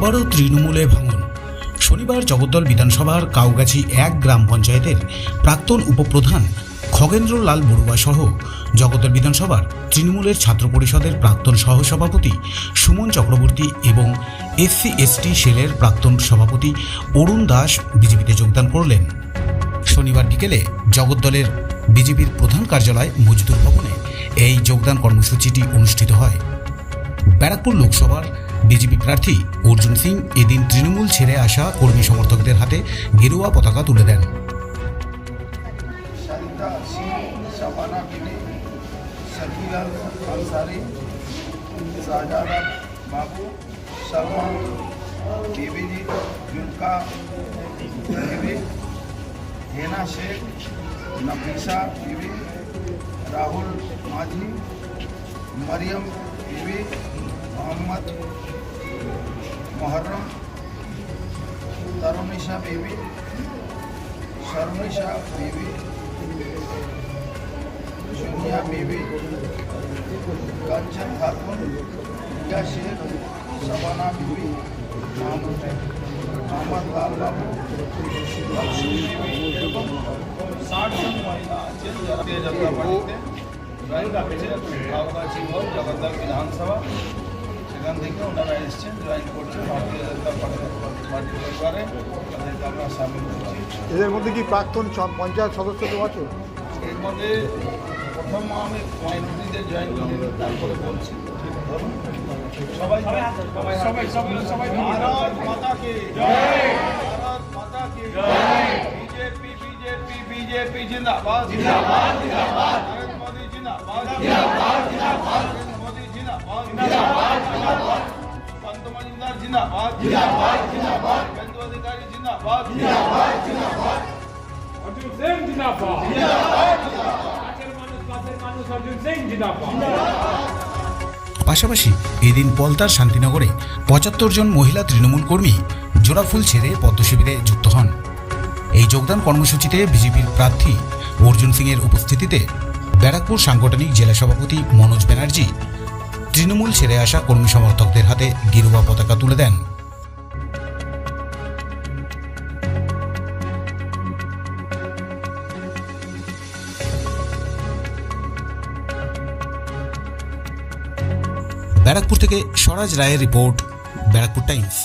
আবারও তৃণমূলে ভাঙন। শনিবার জগদ্দল বিধানসভার কাউগাছি এক গ্রাম পঞ্চায়েতের প্রাক্তন উপপ্রধান খগেন্দ্র লাল বড়ুয়া সহ জগদ্দল বিধানসভার তৃণমূলের ছাত্র পরিষদের প্রাক্তন সহসভাপতি সুমন চক্রবর্তী এবং এসসি এসটি সেলের প্রাক্তন সভাপতি অরুণ দাস বিজেপিতে যোগদান করলেন। শনিবার বিকেলে জগদ্দলের বিজেপির প্রধান কার্যালয় মজদুর ভবনে এই যোগদান কর্মসূচিটি অনুষ্ঠিত হয়। ব্যারাকপুর লোকসভার বিজেপি প্রার্থী অর্জুন সিং এদিন তৃণমূল ছেড়ে আসা কর্মী সমর্থকদের হাতে গেরুয়া পতাকা তুলে দেন सरिता सिंह शबाना बिनी शकीलाल अंसारी शाहजादा बाबू सलमान बीबी जी जुल्का बीबी हेना शेख नफीसा बीबी राहुल माझी मरियम बीबी मोहम्मद, मुहर्रम, तरुणिशा बीवी शर्मिशा बीवी जुनिया बीवी कंचन खातून, या शेख सबाना बीवी मोहम्मद लाल बाबू, साठ संघ महिला जिन भारतीय जनता पार्टी से रंग अभिषेक अवकाशी भवन जगदल विधानसभा। থেকে ওনারা এসছেন জয়েন করছেন ভারতীয় জনতা পার্টি পরিবারে তাদেরকে আমরা সামিল করছি। এদের মধ্যে কি প্রাক্তন পঞ্চায়েত সদস্য কেউ আছে? এর মধ্যে প্রথম আমি মাইনরিটিদের জয়েন করি তারপরে বলছি। ধরুন সবাই সবাই সবাই সবাই সবাই ভারত মাতা কি জয় ভারত মাতা কি জয়। বিজেপি বিজেপি বিজেপি জিন্দাবাদ। জিন্দাবাদ জিন্দাবাদ। পাশাপাশি এদিন পলতার শান্তিনগরে পঁচাত্তর জন মহিলা তৃণমূল কর্মী জোড়াফুল ছেড়ে পদ্মশিবিরে যুক্ত হন। এই যোগদান কর্মসূচিতে বিজেপির প্রার্থী অর্জুন সিংয়ের উপস্থিতিতে ব্যারাকপুর সাংগঠনিক জেলা সভাপতি মনোজ ব্যানার্জি তৃণমূল ছেড়ে আসা কর্মী সমর্থকদের হাতে গেরুয়া পতাকা তুলে দেন। ব্যারাকপুর থেকে স্বরাজ রায়ের রিপোর্ট, ব্যারাকপুর টাইমস।